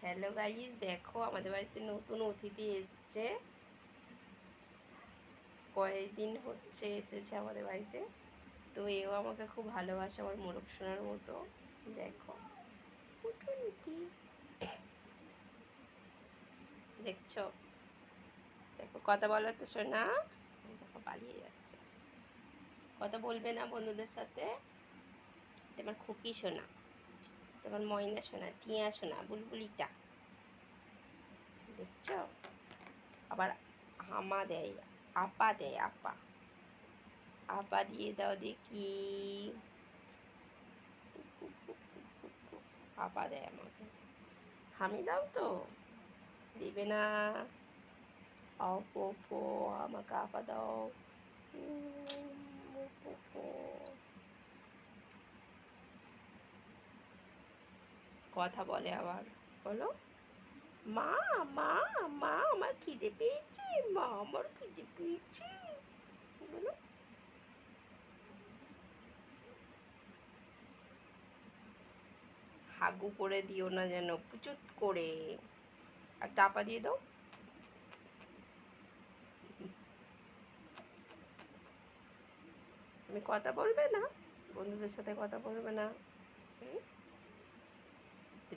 Hello guys দেখো আমাদের বাড়িতে নতুন অতিথি এসছে। কয়েকদিন হচ্ছে এসেছে আমাদের বাড়িতে। তো এও আমাকে খুব ভালোবাসে আমার মোরগ সোনার মতো। দেখো। দেখছ? দেখো কথা বলো তো সোনা। দেখো পালিয়ে যাচ্ছে। কথা বলবে না বন্ধুদের সাথে। তোমার খুকি সোনা, তোমার ময়না সোনা, টিয়া সোনা, বুলবুলিটা। দেখছ? আবার হামা দেয়, আপা দেয়, আপা। আপা দিয়ে দাও দেখি। আপা দেয় আমাকে। হামি দাও তো। দেবে না। অপো আমাকে আপা দাও। কথা বলে আবার। বলো। মা মা মা, আমার খিদে পেয়েছে। মা, আমার খিদে পেয়েছে। বলো। হাগু করে দিও না যেন, পুচুত করে। আর টাপা দিয়ে দাও। তুমি কথা বলবে না? বন্ধুদের সাথে কথা বলবে না?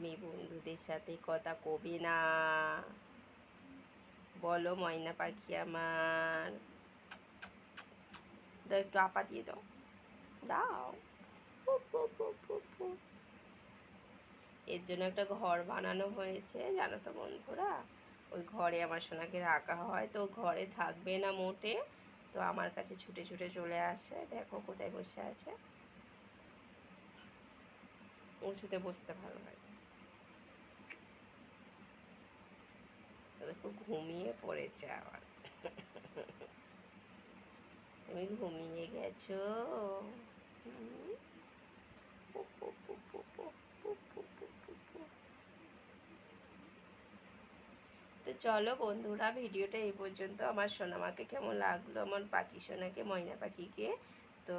তুমি বন্ধুদের সাথে কথা কবে না? বলো, ময়না পাখি আমার। একটু আপা দিয়ে দাও। দাও। এর জন্য একটা ঘর বানানো হয়েছে, জানো তো বন্ধুরা। ওই ঘরে আমার সোনাকে রাখা হয়, তো ঘরে থাকবে না মোটে। তো আমার কাছে ছুটে ছুটে চলে আসে। দেখো কোথায় বসে আছে। উঁচুতে বসতে ভালো লাগে। ঘুমিয়ে পড়েছে আমার। তুমি ঘুমিয়ে গেছো? তো চলো বন্ধুরা, ভিডিওটা এই পর্যন্ত। আমার সোনামাকে কেমন লাগল? আমার পাখি সোনাকে, ময়না পাখিকে? তো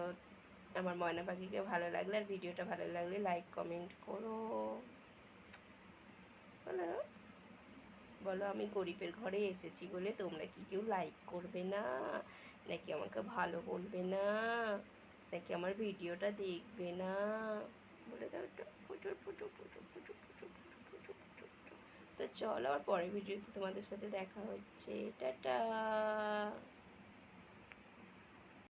আমার ময়না পাখিকে ভালো লাগলে আর ভিডিওটা ভালো লাগলে লাইক কমেন্ট করো। হ্যালো বলো, আমি গরিবের ঘরে এসেছি বলে তোমরা কি কেউ লাইক করবে না? নাকি আমাকে ভালো বলবে না? নাকি আমার ভিডিওটা দেখবে না? বলে দাও ফুটুর ফুটু ফুটু ফুটু ফুটু তো চলো আবার পরের ভিডিওতে তোমাদের সাথে দেখা হচ্ছে। টাটা!